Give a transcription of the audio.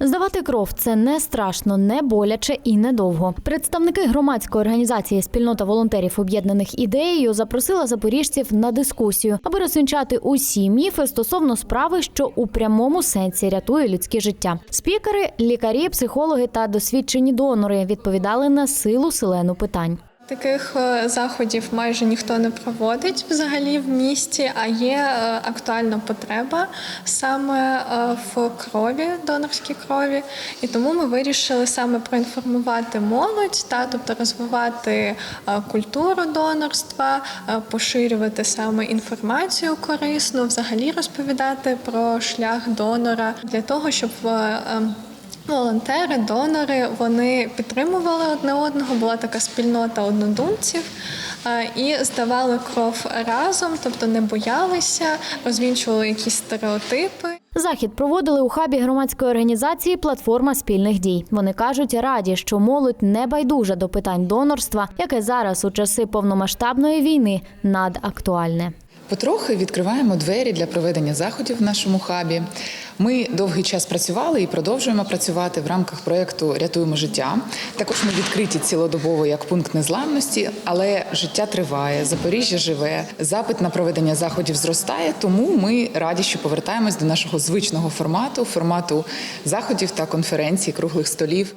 Здавати кров це не страшно, не боляче і недовго. Представники громадської організації Спільнота волонтерів об'єднаних ідеєю запросила запоріжців на дискусію, аби розвінчати усі міфи стосовно справи, що у прямому сенсі рятує людське життя. Спікери, лікарі, психологи та досвідчені донори відповідали на силу селену питань. Таких е, заходів майже ніхто не проводить взагалі в місті, а є е, актуальна потреба саме е, в крові, донорській крові. І тому ми вирішили саме проінформувати молодь, та тобто розвивати культуру донорства, поширювати саме інформацію корисну, взагалі розповідати про шлях донора для того, щоб ем, Волонтери, донори вони підтримували одне одного. Була така спільнота однодумців е, і здавали кров разом, тобто не боялися, розвінчували якісь стереотипи. Захід проводили у хабі громадської організації Платформа спільних дій. Вони кажуть, раді, що молодь не байдужа до питань донорства, яке зараз у часи повномасштабної війни надактуальне. Потрохи відкриваємо двері для проведення заходів в нашому хабі. Ми довгий час працювали і продовжуємо працювати в рамках проєкту Рятуємо життя. Також ми відкриті цілодобово як пункт незламності, але життя триває, Запоріжжя живе, запит на проведення заходів зростає. Тому ми раді, що повертаємось до нашого звичного формату формату заходів та конференцій, круглих столів.